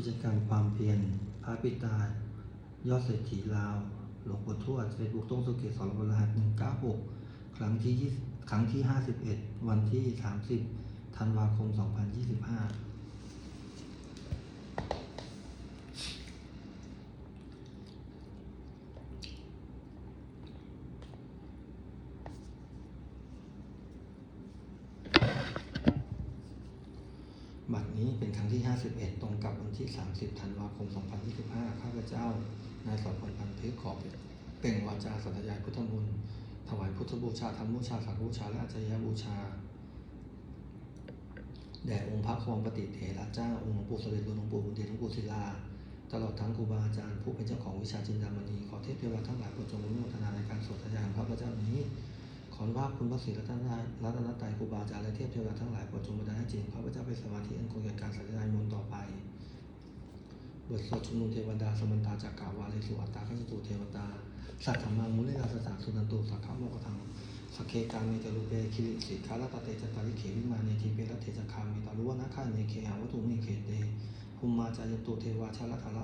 กิจการความเพียรพระปิตายอดเศรษฐีลาว หลวงปู่ทวดเฟซบุ๊กต้งสุเกตสอนบรหัสหนึ่งเก้าหกครั้งที่ยี่ครั้งที่ห้าสิบเอ็ดวันที่สามสิบธันวาคมสองพันยี่สิบห้า บัดนี้เป็นครั้งที่ 51 ตรงกับวัน ที่ 30 ธันวาคม 2025 ข้าพเจ้า นายสอนพลพันเพชรขอเป็นวาจาสัตยาพุทธมนต์ถวายพุทธบูชาธรรมบูชาสังฆบูชา และอาจารยบูชา แด่องค์พระครองปฏิเถระเจ้า องค์หลวงปู่สมเด็จหลวงปู่บุญเดชหลวงปู่ศิลา ตลอดทั้งครูบาอาจารย์ผู้เป็นเจ้าของวิชาจินดามณี ขอเทพเทวดาทั้งหลายโปรดจงอนุโมทนาในการสวดทยานพระพระเจ้านี้ ขอว่าคุณพระศรีรัตนรัตนตรัยครูบาอาจารย์และเทพเทวดาทั้งหลายโปรดจงบันดาลให้จิตข้าพเจ้าเป็นสมาธิอันคงแก่การสัจจายมนต์ต่อไป บทสวดชุมนุมเทวดาสมันตาจากกาวาเลสุอัตตาขันตุเทวตา สัตธรรมังมุเลนาสสะสุนันตุสักขะโมกทังสกเคกาเมจรูเปคิริสิคาลตเตจตาริเขวิมาเนทีเปรเทจคามิตาลุวนาคาเนเคหาวัตุเมเขเตภุมมาจายตุเทวาชาลทาระ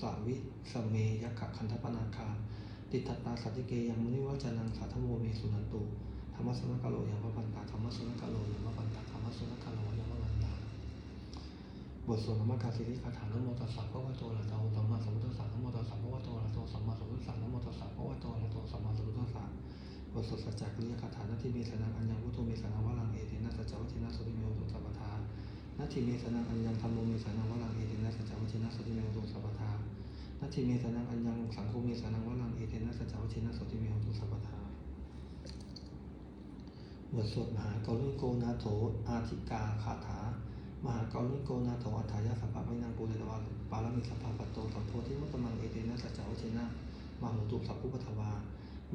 สาวิสเมยักขะคันธปนาคาติทัตตาสัติเกยังมุนิวัจนังสัทธโมเมสุนันตุธรรมสนกโลยังพระปันตาธรรมสนกโลยังพระปันตาธรรมสนกโลยังพระ บทสวดนรรมกาสิริคาถานโมตัสสะพระวะโตอะระหะโตสัมมาสัมพุทธัสสะนโมตัสสะพระวะโตอะระหะโตสัมมาสัมพุทธัสสะนโมตัสสะพระวะโตอะระหะโตสัมมาสัมพุทธัสสะบทสวดสัจจกริยคาถานาทิเมสนังอัญญังพุทโธเมสนังวะลังเอเทนะสัจจวัชินะสุติเมวตุสัพพทานาทิเมสนังอัญญังธรรมโมเมสนังวะลังเอเทนะสัจจวัชินะสุติเมวตุสัพพทานัตถิเมสนังอัญญังสังโฆเมสนังวลังเอเทนะสัจจวัชินะโสติเมหตุสัพพทาบทสวดมหากรุณโกนาโถอาทิกาคาถา มหากรุณิโกนาโถอัฏฐายาสัพพะไมนังปุเรตวาปาลมิสัพพะปัตโตสัมโพธิมุตตมังเอเทนะสัจจวัชินะมาหาตุสัพพุปทวา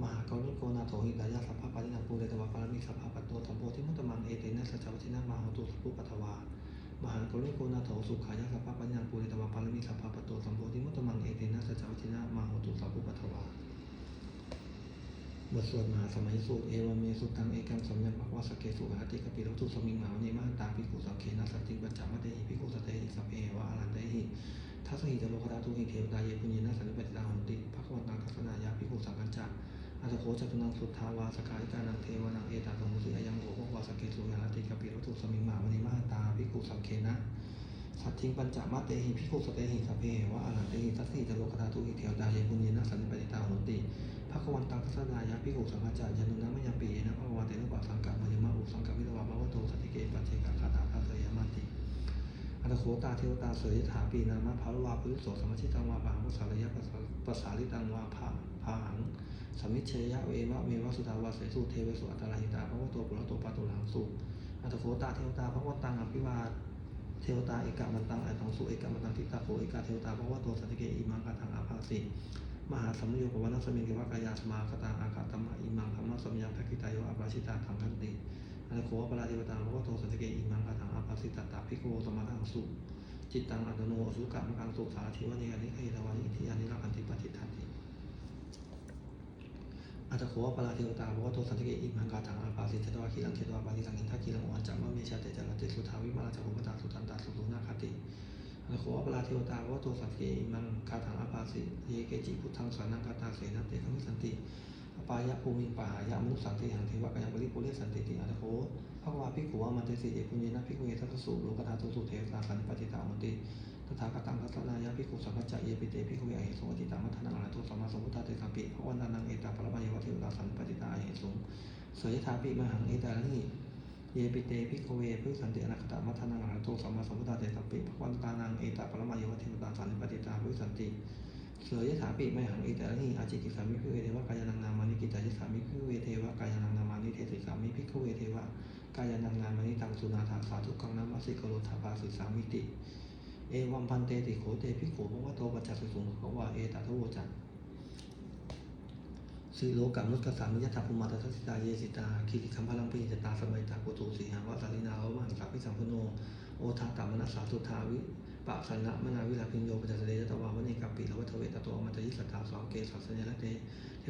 มหากรุณิโกนาโถหิตายาสัพพะปารินังปุเรตวาปาลมิสัพพะปัตโตสัมโพธิมุตตมังเอเทนะสัจจวัชินะมาหาตุสัพพุปทวามหากรุณิโกนาโถสุขายาสัพพะปัญญังปุริตวาปารมีสัพพะปะโตสัมโพธิมุตตมังเอเทนะสัจจวัชินะมาโหตุสัพพุปทวา บทสวดมหาสมัยสูตรเอวเมสุตังเอกังสัมยังภควสเกสุหติกปิรตุสมิงมหาเนมาตาภิกขุสังเคนะสัตติปัจจามเตหิภิกขุสเตหิสัพเพวะอรันเตหิทัสหิตโลกธาตุหิเทวดาเยปุญญนะสันนิปติตาหนติภควตังคัสนายาภิกขุสังกัจจะอัตโคจตุนังสุทธาวาสกายกานังเทวนังเอตาตมุสิอายังโหภควสเกสุหติกปิรตุสมิงมหาเนมาตาภิกขุสังเคนะ สัตทิงปัญจมาเตหิพิคุสเตหิสัพเพวะอรหันเตหิทัสสิจโลกธาตุหิเทวดาเยปุญญนะสันนิปติตาโหนติภควันตังคัสสนายาพิคุสังฆจายานุนะมะยังปีนะภควาเตนุปะสังกัมมยมะอุสังกัวิตวะภวโตสัตติเกปัจเจกคาถาคาเสยมาติอัตโคตาเทวตาเสยถาปีนามะภาวะพุทโสสมัชิตังวาปะหังภาษารยะภาษาลิตังวาภาภาหังสมิเชยะเวมะเมวะสุทาวาเสสุเทเวสุอัตตาหิตาภวโตปุระโตปะตุลังสุอัตโคตาเทวตาภวตังอภิวาท เทวตาเอกามันตังอัตตังสุเอกามันตังทิตาโภเอกาเทวตาภวะโตสัตติเกอิมังกตังอาภาสิมหาสัมโยปวันะสมิงเกวะกายาสมาคตังอาคาตมะอิมังธรรมสัมยังภกิตายโยอาภาชิตาทังคันติอันโคปราเทวตาภวะโตสัตติเกอิมังกตังอาภาสิตาตาภิกขุสมาทังสุจิตตังอัตโนสุกะมังสุสาธิวะเนอนิเคตวานิทิยานิรักันติปฏิทันติ อัตโขปราเทวตาภวะโตสันติเกอิมังกาถังอาปาสิเทตวาคีลังเทตวาปาริสังอินทาคีลังวันจัมมะเมชาเตจารติสุทาวิมาราจักขุตาสุตันตาสุตุนาคติอัตโขปราเทวตาภวะโตสันติเกอิมังกาถังอาปาสิเยเกจิพุทธังสานังกาตาเสนัเตคมิสันติอปายะภูมิปายะมุสังเทหังเทวะกยังปริปุเรสันติติอัตโขภควาภิกขุวามันเตสิเอปุญเยนะภิกขุเอทัสสุโลกธาตุสุเทสาสันปฏิตามันติ ตถาคตังคัสนายะภิกขุสังฆจจะเยปิเตภิกขุเอหิสงอติตามัทนาอรหัตโตสัมมาสัมพุทธะเตสัมปิภวันนานังเอตาปรมัยวะเทวตาสันปฏิตาเหตุสงเสยถาปิมหังเอตาลิเยปิเตภิกขุเวภิกขุสันติอนาคตมัทนาอรหัตโตสัมมาสัมพุทธะเตสัมปิภวันตานังเอตาปรมัยวะเทวตาสันปฏิตาภิกขุสันติเสยถาปิมหังเอตาลิอาจิกิสามิภิกขุเวเทวะกายานังนามานิกิจายิสามิภิกขุเวเทวะกายานังนามานิเทติสามิภิกขุเวเทวะกายานังนามานิตังสุนาถาสาธุกังนามาสิกโลทาภาสิสามิติ เอวัมพันเตติโขเตภิกขุภวะโตปัจจสุสุงขวาเอตทโวจันสีโลกัมนุสกสามิยถาภูมาตัสสิตาเยสิตาคิริคัมพลังปิจตาสมัยตาโกตุสีหาวาสาลินาวะมังสาพิสัมพโนโอทาตามนัสสาสุทาวิปะสันนะมนาวิลาพิญโยปัจจเสเดตวาวเนกัปปิลวัตเวตโตอมัตยิสัทธาสาวเกสัสเนลเต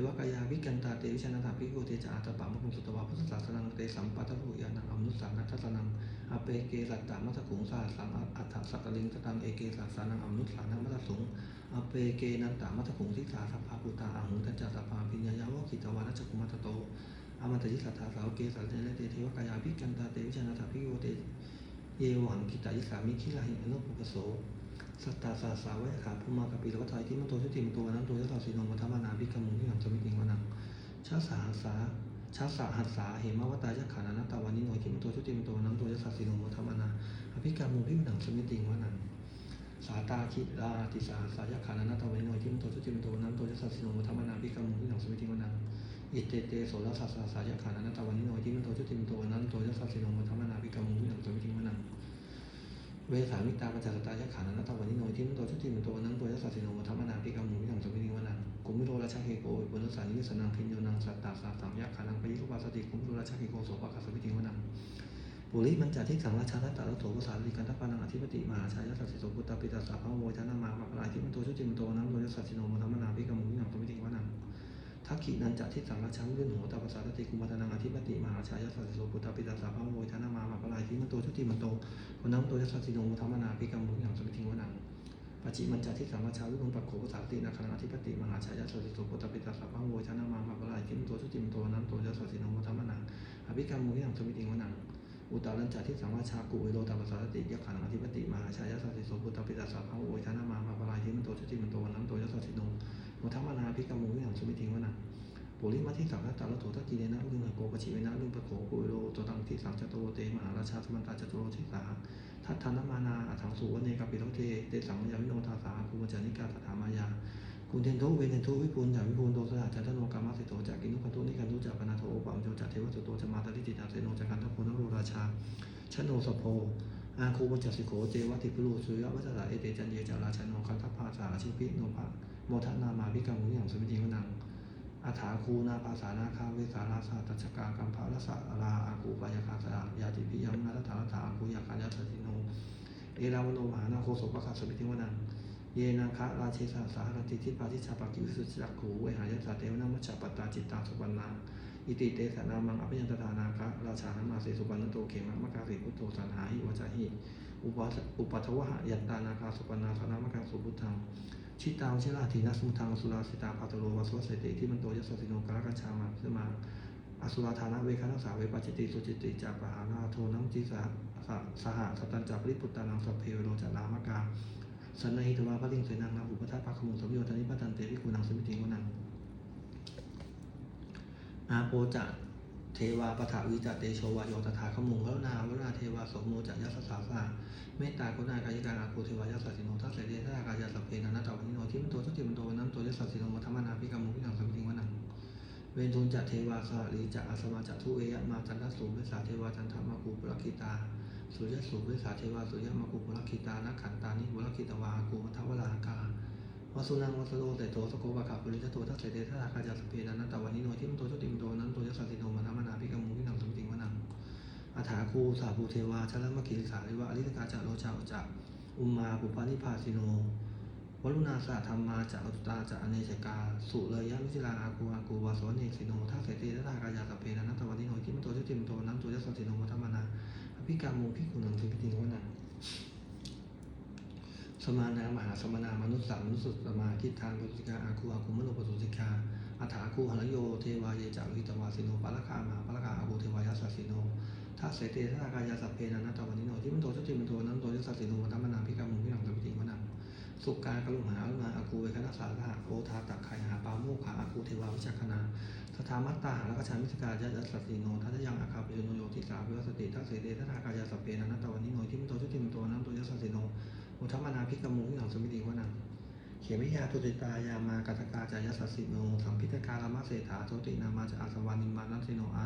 วกายาวิกันตาเตวิชนะตาปิโกเตจาอัตปะมะคุสตวาพุทธศาสนังเตสัมปัตตุยานังอมนุสสานัทสนังอเปเกสัตตามัสกุงสาสังอัฏฐสัตตลิงสตังเอเกสัสานังอมนุสสานัมัสสุงอเปเกนันตามัสกุงทิสาสัพพาปุตาอังหุตัจจาสัพพาปิญญายาวะขิตวานัชกุมัตโตอมัตยิสัทธาสาวเกสัสเนลเตเทวกายาวิกันตาเตวิชนะตาปิโกเตเยวังกิตายิสามิขิลาหิอนุปุปโส สัตตาสาสาวะขาภูมากับปิลวัฏไทยที่มันโตชุติมโตวันนั้นโตยะตาสีนงมัทมานาภิกขมุงที่หลังสมิติงวนังชาสาสาชาสาหัสสาเหมาวตายะขานานาตาวันนิโนที่มันโตชุติมโตวันนั้นโตยะตาสีนงมัทมานาอภิกรรมุงที่หลังสมิติงวนังสาตาคิลาติสาสายะขานานาตาวันนิโนที่มันโตชุติมโตวันนั้นโตยะตาสีนงมัทมานาอภิกรรมุงที่หลังสมิติงวนังอิเตเตโสรสัสสาสายะขานานาตาวันนิโนที่มันโตชุติมโตวันนั้นโตยะตาสีนงมัทมานาอภิกรรมุงที่หลังสมิติงวนัง เวสามิตาปัจจสตายะขานันตวันนิโนที่มันโตชุติมันโตวันนั้นตัวยสัสสิโนมัทมนาภิกรรมุวิหังสมิติวนังกุมิโรราชาเกโกปุณสานิสนังพิญโยนังสัตตาสาสามยะขานังปยิรุปาสติกุมิโรราชาเกโกโสภะคัสสมิติวนังปุริมันจัดที่สังราชาทัตตาลโถภาษาลิกันทัปานังอธิปติมหาชายสัสสิโสพุตตาปิตาสาพะโวชนะมาปะลายที่มันโตชุติมันโตวันนั้นตัวยสัสสิโนมัทมนาภิกรรมุวิหังสมิติวนัง ทักขินันจะทิสังราชังลื่นหัวตาภาษาตติกุมัตนังอธิปติมหาชายสัสสิโสปุตตปิตาสาพะโวยธนามามาปลายที่มันโตชุติมันโตวันนั้นโตยัสสิโนมุธรรมนาภิกรรมุอย่างสมิทิงวนังปัจจิมันจะทิสังราชาวิรุณปักโขภาษาตินาคณะอธิปติมหาชายสัสสิโสปุตตปิตาสาพะโวยธนามามาปลายที่มันโตชุติมันโตวันนั้นโตยัสสิโนมุธรรมนาอภิกรรมุอย่างสมิทิงวนังอุตตรัญจะทิสังราชากุเวโรตาภาษาติยะขันอธิปติมหาชายสัสสิโสปุตตปิตาสาพะโวยธนามามาปลายที่มันโตชุติมันโตวันนั้นโตยัสสิโน มุธรรมนาภิกรรมุอย่างสมิทิวนังปุริมาที่สังฆตาลโถทักกิเนนะลุงโกปชิเวนะลุงปะโขกุโรตัวตังที่สังจโตเตมหาราชาสมันตาจตุโรทิสาทัตธานมานาอัถังสุวเนกัปปิโรเทเตสังยาวิโนทาสาภูมิจานิกาตถามายากุณเทนโทเวนเนนโทวิปุญญาวิปุญโตสหจันทโนกามาสิโตจากกินุคันโตนิคันโตจากปนาโทปัมโจจากเทวสุโตจมาตติติตาเสโนจากกันทโพนโรราชาชโนสโพอาคูปจัสิโขเจวติปุรุสุยวัจจะเอเตจันเยจาราชโนคันทภาสาชิพิโนภะ โมทนามาภิกรรมุอย่างสมิจิวนังอาถาคูนาภาษานาคาเวสาราสาตัชกากัมภาลสะราอากูปายาคาสายาติปิยมนาทถาถาอากูยาคายาสติโนเอราวโนมหานาโคสปะคาสมิติวนังเยนาคะราเชสาสาหติทิปาทิชาปากิวิสุจักขูเวหายาสาเทวนามัจจปัตาจิตตาสุปันนาอิติเตสนามังอภิยันตถานาคะราชานามาเสสุปันนโตเขมะมะกาเสพุทโตสันหาหิวจาหิอุปัสอุปัทวหะยันตานาคาสุปันนาสนามะกังสุพุทธัง ชิตาวชิราทีนัสมุทังอสุราสิตาปาตโรวสวสเสติที่มันโตยสสิโนกากัญชามาเสมาอสุราธานะเวคานัสาเวปัจจิติสุจิติจาปหานาโทนัมจิสาสะสหสตันจาปริปุตตานังสัพเพโรจารามกาสันนหิตวาปะลิงเสนังนาอุปทัปปะขมุงสมโยธนิปตันเตวิกุนังสมิติวนังอาโปจะ เทวาปถาวิจเตโชวายตถาขมุงพระนาวราเทวาสมโมจะยัสสาสาเมตตากรุณากายิการอาคูเทวายาสัสสิโนทัสเสเดทักายาสัพเพนันตาวันิโนที่มันโตชุติมันโตวันนั้นโตยัสสิโนมัทมนาภิกรรมุพินังสัมพิงวนังเวนทุนจัตเทวาสหรีจักอาสมาจัตทุเอยะมาจันทสูเวสาเทวาจันทมาคูปุรคิตาสุยะสูเวสาเทวาสุยะมาคูปุรคิตานักขันตานิปุรคิตวาอาคูมัทวลากา วสุนังวสโลเตโตสโกปะขาปุริจโตทัสเสเดทักายาสัพเพนันตาวันนิโนที่มันโตชุติมโตวันนั้นโตยัสสัสสิโนมัทมนาภิกรรมุพินังสมพิงวนังอาถาคูสาภูเทวาชลมกิริสาริวะอริตกาจาโรชาอจักอุมมาปุปานิพาสิโนวรุณาสาธรรมาจะอุตตาจะอเนชกา สุเลยยะมิจิลาอากูอากูวาสวเนสิโนทัสเสติทัตถากายาสเพนันตวันนิโนที่มันโตชุติมโตน้ำโตยัสสสิโนมัทมนาอภิกามูพิกุนังสิพิติงวนัง สมานามหาสมานามนุสสามนุสสุตสมาคิดทานปุสิกาอาคูอาคูมโนปสุสิกาอัฐาคูหรโยเทวายจาวิตวาสิโนปะลคามาปะละกาอาคูเทวายาสสิโนถ้าเสเตถ้ากายาสัพเพนันตวันิโนที่มันโตชุติมันโตนั้นโตยัสสสิโนมัทมนาภิกรรมุพิหังสัมปิติวนังสุกากลุหาลุมาอากูเวคณะสาระโอทาตักไขหาปาโมขาอากูเทวาวิจักขณาสถามัตตาหาและกชามิสกายายัสสสิโนทัตยังอาคาเปโยนโยติสาวิวัสติทัสเสเตถ้ากายาสัพเพนันตวันิโนที่มันโตชุติมันโตนั้นโตยัสสสิโน มัทมนาพิกมุพิหังสมิติวนังเขมิยาตุติตายามากัตกาจายสัสสิโนสัมพิทการามะเศรษฐาโชตินามาจะอาสวานิมานัสสิโนอา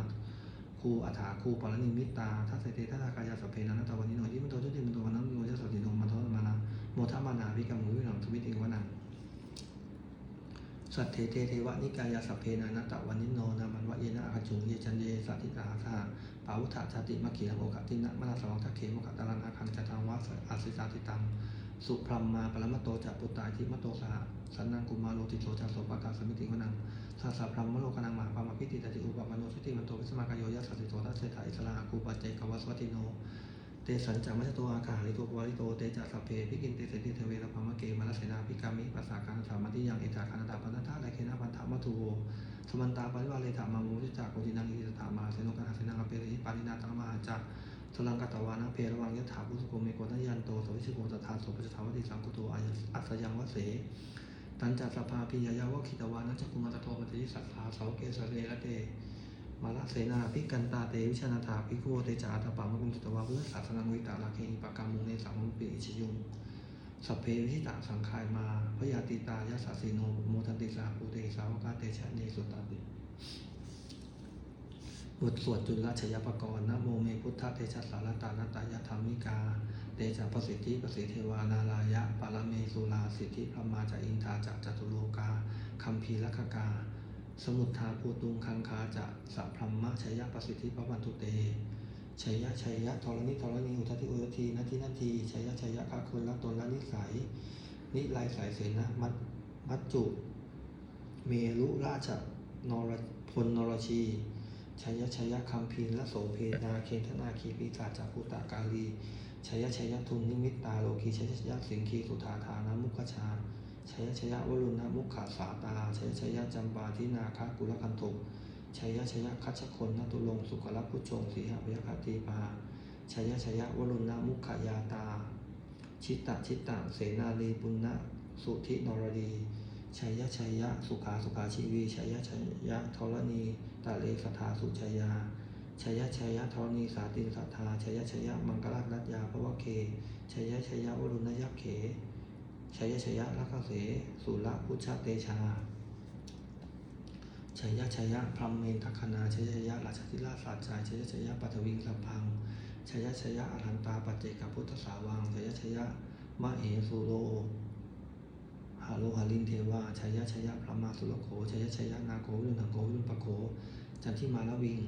คูอัฏฐาคูปรณิมิตาทัสเสเตทัตากายาสเพนันตวันนิโนยิมันโตจุติมโตวันนั้นโนยสัสสิโนมันทมานะโมทมานาวิกัมมุวิหังสมิติวนัง สัตเทเทเทวะนิกายาสัพเพนันตะวันนิโนนามันวะเยนะอาจุงเยจันเยสัตติตาสาปาวุธาชาติมัคคีโอกตินะมนาสวังทักเขมกตาลันอาคังจัตังวะอาสิสาติตังสุพรมมาปรมตโตจะปุตตาทิมโตสหสันนังกุมารโลติโสจะโสปากาสมิติวนังสาสะพรัมมโลกนังมหาปามาพิติตติอุปปมโนทิติมันโตวิสมากายโยยัสสติโตทัสเสถาอิสลาคูปัจเจกวัสวัติโน เตสันจัมัชโตอาคาริโตปวาริโตเตจัสสพเพพิกินเตเสติเทเวรพามะเกมาลเสนาพิกามิปัสสาการสามัติยังเอตาคานาตาปันทะไลเคนะปันธามัทุโวสมันตาปริวาเลถามามุจิจากโกจินังอิสถามาเสนกนาเสนังอเปริปานินาตังมาจักสลังกตวานะเพระวังยถาพุสุโกเมโกนัยันโตสวิชิโกตถาโสปจทาวติสังกุโตอัสอัสยังวเสตันจัสสภาพิยายาวะคิตวานัจจกุมาตโตปฏิสัทธาเสาเกสเรละเต มาลเสนาภิกันตาเตวิชนาถาภิกเตจาตปามะกุมจิตวาพุทธศาสนาวิตาลาเคหิปกรรมมุงเนสังมุปิอิชยุงสัพเพวิชิตาสังขายมาพยาติตายาสสสิโนโมทันติสาภูเตสาวกาเตชะเนสุตตาติบทสวดจุลชยปกรณ์นะโมเมพุทธเตชะสารตานตายธรรมิกา เตจาประสิทธิประสิทธิเทวานาลายะปารเมสุลาสิทธิพระมาจาอินทาจากจตุโลกาคัมภีรคกา สมุทธาภูตุงคังคาจะสัพพรมมะชัยยะประสิทธิปวันตุเตชัยยะชัยยะธรณิธรณีอุทธิอุททีนาทีนาทีชัยยะชัยยะคาคุณละตนละนิสัย นิลายสายเสนะมัดมัจจุ เมรุราชนรพลนรชีชัยยะชัยยะคัมพีละโสเพนาเคนธนาคีปีศาจจากภูตากาลีชัยยะชัยยะทุนนิมิตตาโลคีชัยยะชัยยะสิงคีสุธาธานามุขชา ชัยชยะวรุณมุขขาสาตาชัยชยะจัมบาทินาคากุลคันตุชัยชยะคัชคนนตุลงสุขลักพุชงสีหวิยคติปาชัยชยะวรุณมุขยาตา ชิตตชิตตเสนาลีปุณณสุธินรดีชัยชัยะสุขาสุขาชีวีชัยชัยะธรณีตะเลสถาสุชัยาชัยชัยะธรณีสาตินสัทธาชัยชัยะมังกรรัตยาภวะเคชัยชัยะวรุณยักเข ชัยชยะลักขเสสุรพุชเตชาชัยชยะพรมเมนทัคคณาชัยชยะราชธิราชสัจจายชัยชยะปัทวิงสัมพังชัยชยะอรันตาปัจเจกพุทธสาวังชัยชยะมะเหสุโรหาโลหาลินเทวาชัยชยะพระมาสุรโขชัยชยะนาโกวิรุณังโกวิรุณปะโขจันทิมาลวิง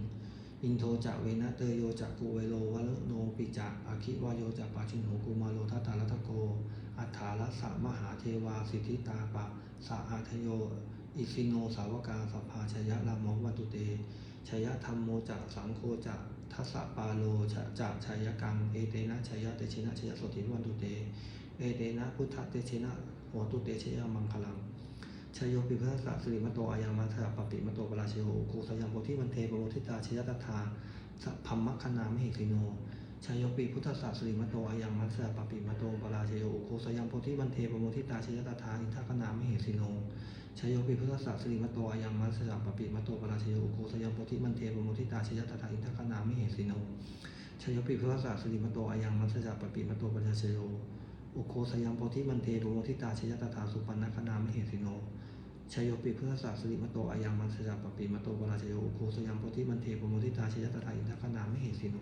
อินโทจะเวนะเตโยจะกุเวโลวะโนปิจะอาคิวายโยจะปาชินโหกุมาโลทัตตาลัตโก อัฏฐาลสะมหาเทวาสิทธิตาปะสะอาทโย อิสิโนสาวกาสัพพาชยะรามวัตุเตชยธรรมโมจะสังโฆจะทัสสะปาโลจะจะชยกัง เอเตนะชยเตชินะชยโสติวันตุเต เอเตนะพุทธเตชินะโหตุเตชยมังคลังชยโยปิพัสสะสิริมโตอายังมัทธะปปิมโตปราชโยโคสยังโพธิมันเทปโมทิตาชยตถาสัพพมมคณามหิติโน ชายปีพุทธศาสริมโตอายังมัสสะปปิมโตปราชโยโคสยังโพธิวันเทปโมทิตาชยตถาอินทคณามเหสิโนชายปีพุทธศาสริมโตอายังมัสสะปปิมโตปราชโยโคสยังโพธิวันเทปโมทิตาชยตถาอินทคณามเหสิโนชายปีพุทธศาสริมโตอายังมัสสะปปิมโตปราชโยอุโคสยังโพธิมันเทปโมทิตาชยตถาสุปันนคณามเหสิโนชายปิพุทธศาสริมโตอายังมัสสะปปิมโตปราชโยโคสยังโพธิมันเทปโมทิตาชยตถาอินทคณามเหสิโน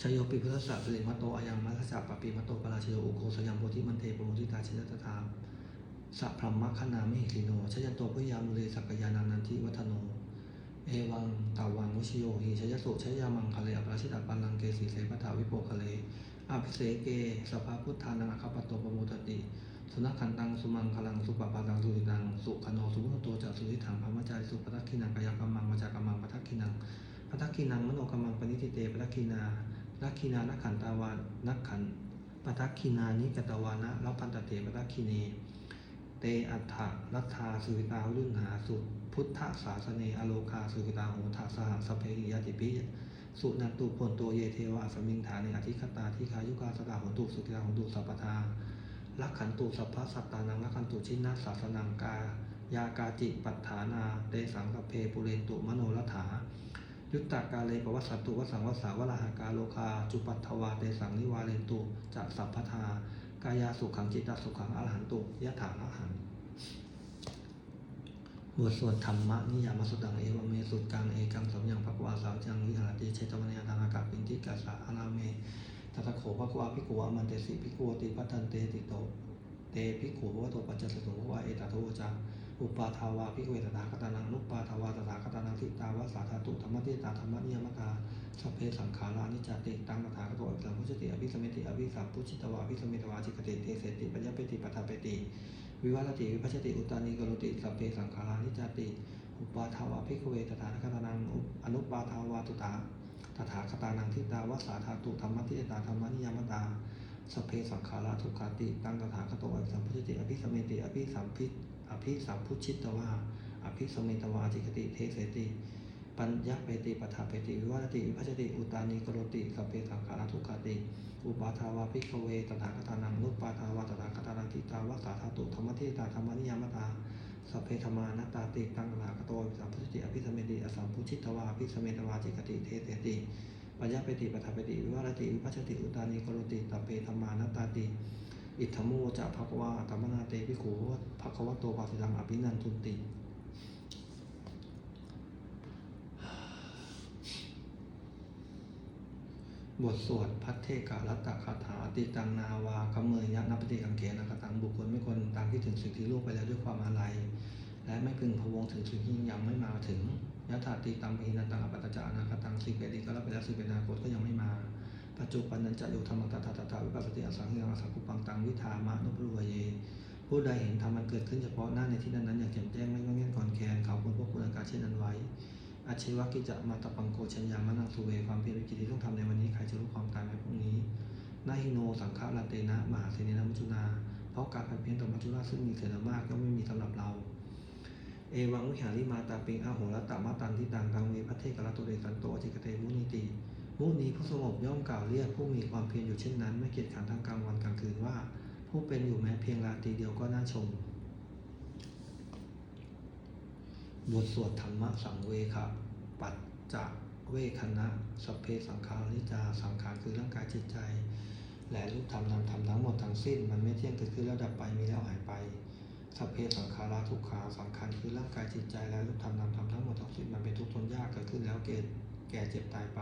ชยโยปิพุทธศาสริมโตอายังมัสสะปปิมโตปราชโยอุโคสยังโพธิมันเทปโมทิตาชยตถาสัพพรหมคณามิหิโนชยันโตพุยามุเลสักยานานันทิวัฒโน เอวังตาวังวชิโยหิชยโสชยามังคะเลอปราชิตาปันลังเกสีเสปทาวิโปคะเลอภิเสเกสภาพุทธานังอคปโตปโมตติสุนัขขันตังสุมังคลังสุปปาตังสุริตังสุขโนสุพุทโตจัสุริถังพระมจายสุปทักขินังกายกรรมังวจากรรมังปทักขินังปทักขินังมโนกรรมังปณิทิเตปทักขินา ลักขินานักขันตาวานักขันปทักขินานิกตวานะรับพันตเตปทักขิเน เตอัฏฐรัตถาสุวิตารุ่นหาสุพุทธศาสเนอโลคาสุวิตาโหทาสหสเพหิยติปิสุนันตุพลโตเยเทวะสมิงฐานิอธิคตาทิคายุกาสกาหนตุสุกิตาหนตุสัพพทาลักขันตุสัพพะสัตตานังลักขันตุชินนาศาสนังกายากาจิปัฏฐานาเตสังกเพปุเรนตุมโนรัฐา ยุตตากาเลปวัสสัตตุวสังวสาวลาหากาโลคา จุปัตถวาเตสังนิวาเรนตุจะสัพพทากายาสุขังจิตตสุขังอรหันตุยะถาละหังบทสวดธรรมะนิยามสุตังเอวเมสุตังเอกังสมยังภควาสาวจังวิหารติเชตวันยาทางอากาศปินทิกัสะอาราเมทัตถโขภควาภิกวามันเตสิภิกวติพัทันเตติโตเตภิกขุวะโตปัจจสสุภวะเอตาโทจาภ อุปาทาวาภิเวตถาคตานังนุปาทาวาตถาคตานังทิตาวาสาธาตุธรรมติตาธรรมนิยมตาสเพสังขารานิจจติตังตถาคตอภิสัมพุชติอภิสมเมติอภิสัมพุชิตวาอภิสมเมตวาจิกติเทเสติปัญญเปติปัฏฐาปติ วิวัตติวิพัชติอุตานิกโรติสเพสังขารานิจติ อุปาทาวาภิเวตถาคตานังอนุปาทาวาตุตาตถาคตานังทิตาวาสาธาตุธรรมติตาธรรมนิยมตาสเพสังขาราทุกขาติตังตถาคตอภิสัมพุชติอภิสมเมติอภิสัมพิ อภิสัมพุชิตวาอภิสมเมตวาจิกติเทเสติ ปัญญาเปติปทาเปติ วิวัตติวิพัชติ อุตานิกรติสัพเพสังขารทุกขติ อุปาทาวาภิกขเวตถาคตานังนุปปาทาวาตถาคตานังทิตาวาสาธาตุธรรมติตาธรรมนิยมตาสัพเพธรรมานตาติตังตถาคโตสัมพุชติอภิสมเมติอสัมพุชิตวาอภิสมเมตวาจิกติเทเสติปัญญาเปติปทาเปติ วิวัตติวิพัชติ อุตานิกรติสัพเพธรรมานตาติ อิทธโมจะภควาธรรมนาเตภิกขุภควโตปาสิตังอภินันทุนติ บทสวดพัทเทกาลัตตคาถาติตังนาวากำเมยยะนัปฏิกังเขนะกตังบุคคลไม่ควรตามที่ถึงสิ่งที่ล่วงไปแล้วด้วยความอาลัยและไม่พึงพวงถึงสิ่งที่ยังไม่มาถึงยะถาติตังมินันตังอปัตตจานาคตังสิ่งเป็นอดีตก็แล้วไปแล้วสิ่งเป็นอนาคตก็ยังไม่มา ปัจจุบันนันจะอยู่ธรรมตถาตถาวิปัสสติอสังเงอสังคุปังตังวิธามะนุปรุวเยผู้ใดเห็นธรรมมันเกิดขึ้นเฉพาะหน้าในที่นั้นนั้นอย่างแจ่มแจ้งไม่งอแงนก่อนแคนเขาควรพวกคุณอาการเช่นนั้นไว้อาชีวกิจะมาตะปังโกชัญญามานังสุเวความเพียรวิกิจที่ต้องทำในวันนี้ใครจะรู้ความตายในพรุ่งนี้นาฮิโนสังฆาลันเตนะมหาเสนนะมัจจุนา เพราะการพันเพียรต่อมัจจุราชซึ่งมีเสนามากก็ไม่มีสำหรับเรา เอวังวิหาริมาตาปิงอาโหรตามาตันทิตังกังเวพัทเทกรัตโตเดสันโตอจิกเตมุนิติ มุนี้ผู้สงบย่อมกล่าวเรียกผู้มีความเพียรอยู่เช่นนั้น ไม่เกียจขันทั้งกลางวันกลางคืนว่า ผู้เป็นอยู่แม้เพียงราตรีเดียวก็น่าชม บทสวดธรรมะสังเวคะ ปัจจะเวคณะสเพสังขาริจาสังขารคือร่างกายจิตใจ และรูปธรรมนามธรรมทั้งหมดทั้งสิ้น มันไม่เที่ยงเกิดขึ้นแล้วดับไปมีแล้วหายไปสเพสังขาราทุกขาสังขารคือร่างกายจิตใจและรูปธรรมนามธรรมทั้งหมดทั้งสิ้นมันเป็นทุกข์ทนยากเกิดขึ้นแล้วเกิดแก่เจ็บตายไป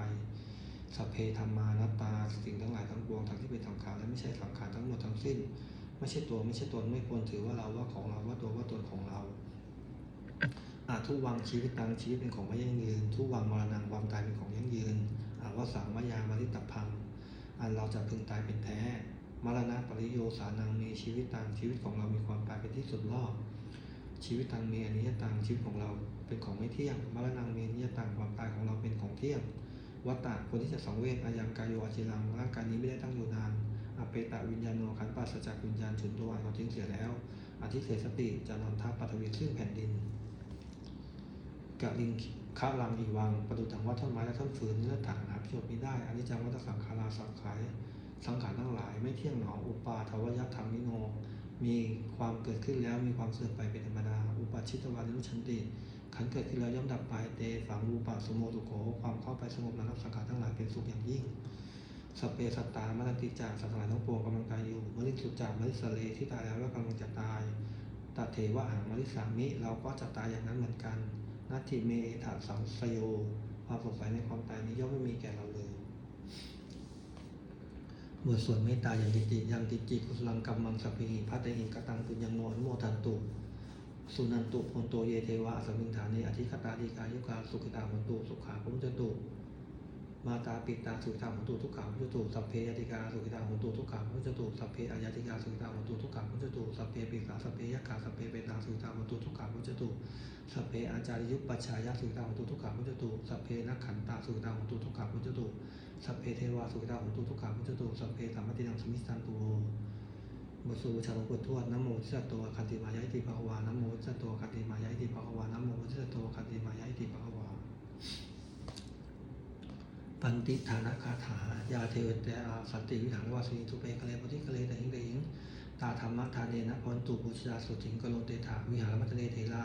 สัพเพธรรมานัตตาสิ่งทั้งหลายทั้งปวงทั้งที่เป็นสังขารและไม่ใช่สังขารทั้งหมดทั้งสิ้น ไม่ใช่ตัวไม่ใช่ตนไม่ควรถือว่าเราว่าของเราว่าตัวว่าตนของเราอาทุวังชีวิตตังชีวิตเป็นของไม่ยั่งยืน ทุวังมรณังความตายเป็นของยั่งยืนอาวสังมายามาริตพังอันเราจะพึงตายเป็นแท้มรณะปริโยสานังมีชีวิตตังชีวิตของเรามีความตายเป็นที่สุดรอบชีวิตตังมีอนิจตังชีวิตของเราเป็นของไม่เที่ยงมรณะมีอนิจตังความตายของเราเป็นของเที่ยง วัตตะคนที่จะสังเวชอายังกายโยอาชิรังร่างกายนี้ไม่ได้ตั้งอยู่นานอเปตะวิญญาณโนขันปราศจากวิญญาณฉุนตัวอันเขาทิ้งเสียแล้วอธิเสสติจะนอนทับปัทวีซึ่งแผ่นดินกะลิงข้าลังอีวังประดุจังว่าท่อนไม้และท่อนฟืนเนื้อถังหาประโยชน์ไม่ได้อันนี้จังวัตสังขาราสังขายสังขารทั้งหลายไม่เที่ยงหนออุปาทวยธรรมนิโนมีความเกิดขึ้นแล้วมีความเสื่อมไปเป็นธรรมดาอุปาชิตวานิรุชันติ ขันเกิดขึ้นแล้วย่อมดับไปเตฝังรูปะสมโมตุโขความเข้าไปสงบระงับสังขารทั้งหลายเป็นสุขอย่างยิ่งสเปสัตตามรติจาสัตว์ทั้งหลายทั้งปวงกำลังตายอยู่มริสุจามริสเลที่ตายแล้วแล้วกำลังจะตายตาเทวะหังมริสามิเราก็จะตายอย่างนั้นเหมือนกันนัตถิเมถาสังสโยความสงสัยในความตายนี้ย่อมไม่มีแก่เราเลยเมื่อส่วนเมตตาอย่างติจิยังติจิกุสลังกัมมังสัพเพหิพัตเตหิกตังปุญญงโนอนุโมทันตุ สุนันตุโพนโตเยเทวะสมิงฐานีอธิคตาดีกายุกาสุขิตาโหนตุสุขาพุทธตุมาตาปิตาสุขิตาโหนตุทุกขาพุทธตุสัพเพยติกาสุขิตาโหนตุทุกขาพุทธตุสัพเพอายติกาสุขิตาโหนตุทุกขาพุทธตุสัพเพปิสาสัพเพยกขาสัพเพเปตาสุขิตาโหนตุทุกขาพุทธตุสัพเพอาจาริยุปปัชชายาสุขิตาโหนตุทุกขาพุทธตุสัพเพนักขันตาสุขิตาโหนตุทุกขาพุทธตุสัพเพเทวาสุขิตาโหนตุทุกขาพุทธตุสัพเพธรรมตินังสมิสันตุโบทสวดบูชาหลวงปู่ทวดนโมทิสตโตคันติมายะอิติภควานโมทิสตโตคันติมายะอิติภควานโมทิสตโตคันติมายะอิติภควาปันติฐานะคาถายาเทวเตอาสันติวิหังวาสีทุเปกเลปฏิกเลตหิงเตหิงตาธรรมะทานเนนะพรตุปุชาสุจิงกโลเตถาวิหารมัตเตเทลา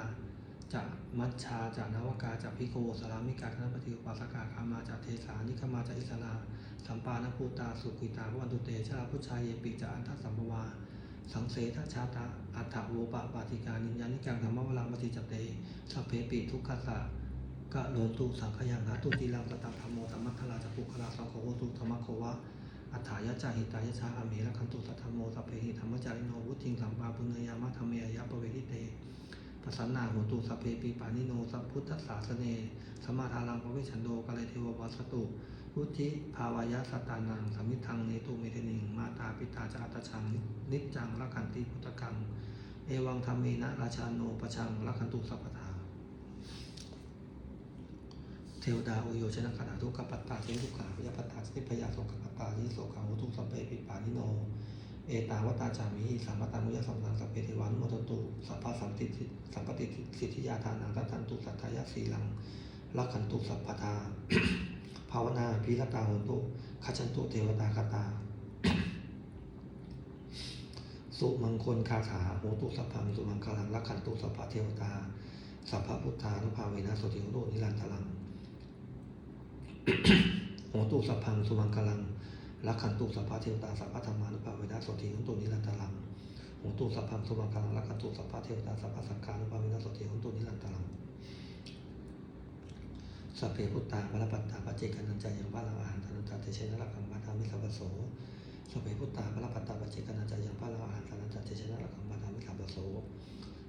จะมัชชาจะนวกาจะพิโกสลามิกาธนปฏิปาสกาคามาจะเทสานิคมาจะอิสลาสัมปานภูตาสุกิตาวันตุเตชลาพุชายเยปิจะอันทัสสัมภวา สังเสทชาตาอัฏฐโวปะปาติกานิญญานิกังธรรมวลังมติจเตสัพเพปิทุกขสะกะโลตุสังขยังนาตุติลังตตังธรรมโมธรรมัคคลาจะปุคลาสังโฆโหตุธรรมโควะอัฏฐายะจาหิตายะชาอเมระคันตุสัทธรรมโมสัพเพหิธรรมจาริโนวุฒิงสัมปาปุเนยามะธรรมเมยะปเวทิเตประสันนาโหตุสัพเพปีปานิโนสัพพุทธศาสเนสมมาทารังปวิชันโดกาเลเทววัสตุ พุทธิภาวายะสตานังสมิทังเนตุเมเทนิง มาตาปิตาจาตชัง นิจจังรักขันติพุทธกัง เอวังธรรมเมนะราชาโนปชังรักขันตุสัพพทาเทวดาโอโยชนะขณะทุกขปัตตาสิทุกขาพยาปัตตาสิพยาโสกปัตตาสิโสขังวุทุสัพเพปิปานิโน เอตาวตาจามิสามตามุยสัมนังสัพเพเทวานุโมทนตุสัพพสัมติสัมปติสิทธิยาทานังตัตันตุสัทธายสีลังลักขันตุสัพพทา ภาวนาพิรตาโหนตุขจันตุเทวตาคตา สุมังคลคาถาโหตุสัพพังสุมังคลังลักขันตุสัพพะเทวตา สัพพะพุทธานุภาเวนะสติโหตุนิรันตรังโหตุสัพพังสุมังคลังลักขันตุสัพพะเทวตาสัพพะธรรมานุภาเวนะสติโหตุนิรันตรังโหตุสัพพังสุมังคลังลักขันตุสัพพะเทวตาสัพพะสังฆานุภาเวนะสติโหตุนิรันตรัง สัพเพพุทธาบรปัตตาปเจกันตัญจายังบาลังอาหารธนุตาเตเชนะรักขังบาทามิสัพโสสัพเพพุทธาบรปัตตาปเจกันตัญจายังบาลังอาหารธนุตาเตเชนะรักขังบาทามิสัพโส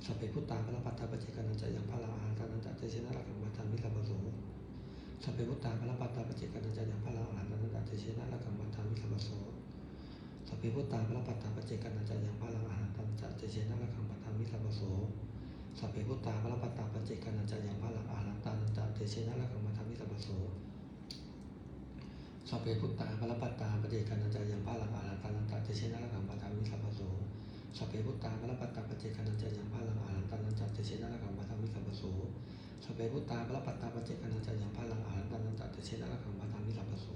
สัพเพพุทธาพระปัตตาปเจกานันจะยังพระลาหารตานันจะเตชนะรักขังบัตามิสัพโสสัพเพพุทธาพระปัตตาปเจกานันจะยังพระลาหารตานันจะเตชนะรักขังบัตามิสัพโสสัพเพพุทธาพระปัตตาปเจกานันจะยังพระลาหารตานันจะเตชนะรักขังบัตามิสัพโส สัพเพพุทธาพระปัตตาปเจกานันจะยังพระลาอาหารตานันจะเตเชนะรักขังบัตามิสัพพโสสัพเพพุทธาพระปัตตาปเจกานันจะยังพระลาอาหารตานันจะเตเชนะรักขังบัตามิสัพพโสสัพเพพุทธาพระปัตตาปเจกานันจะยังพระหลังอาหันตันนันตเตเชนะระกังบัตามิสัพพโสสัพเพพุทธาพระปัตตาปเจกานันจะยังพระหลังอาหันตันนันตเตเชนะระกังบัตามิสัพพโส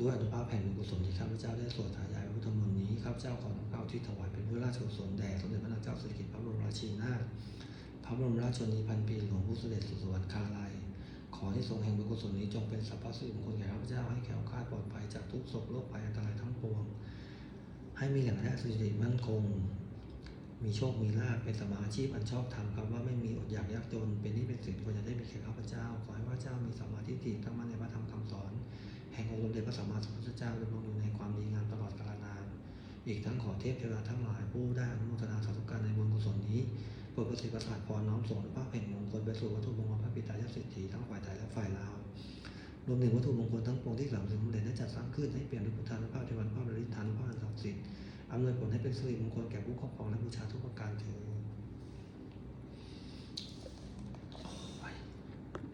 ด้วยอนุภาพแห่งบุญกุศลที่ข้าพเจ้าได้สวดถายายพระพุทธมนต์นี้ข้าพเจ้าขอน้อมเอาที่ถวายเป็นพระราชกุศลแด่สมเด็จพระนางเจ้าสิริกิติ์พระบรมราชินีนาถพระบรมราชชนนีพันปีหลวงผู้เสด็จสู่สวรรคาลัยขอที่ทรงแห่งบุญกุศลนี้จงเป็นสัพพะสิริมงคลแก่ข้าพเจ้าให้แข็งคลาปลอดภัยจากทุกโศกโรคภัยอันตรายทั้งปวง ให้มีแหล่งแร่สิริมั่นคง มีโชคมีลาภเป็นสมาชีพอันชอบธรรมคำว่าไม่มีอดอยากยากจนเป็นนี่เป็นสินควรจะได้มีแก่ข้าพเจ้า ขอให้พระเจ้ามีสมาธิฏฐิตั้งมั่นในพระธรรมคำสอน แห่งองค์สมเด็จพระสัมมาสัมพุทธเจ้าดำรงอยู่ในความดีงามตลอดกาลนาน อีกทั้งขอเทพเทวดาทั้งหลายผู้ได้อนุโมทนาสาธุการในบุญกุศลนี้โปรดประสิทธิ์ประสาทพรน้อมส่งพระแห่งมงคลไปสู่วัตถุมงคลพระปิตายสิทธิทั้งฝ่ายไทยและฝ่ายลาวรวมถึงวัตถุมงคลทั้งปวงที่เหล่าสมเด็จได้จัดสร้างขึ้นให้เปลี่ยนด้วยพุทธานุภาพเทวานุภาพและฤทธานุภาพอันศักดิ์สิทธิ์อำนวยผลให้เป็นสิริมงคลแก่ผู้ครอบครองและบูชาทุกประการเถิด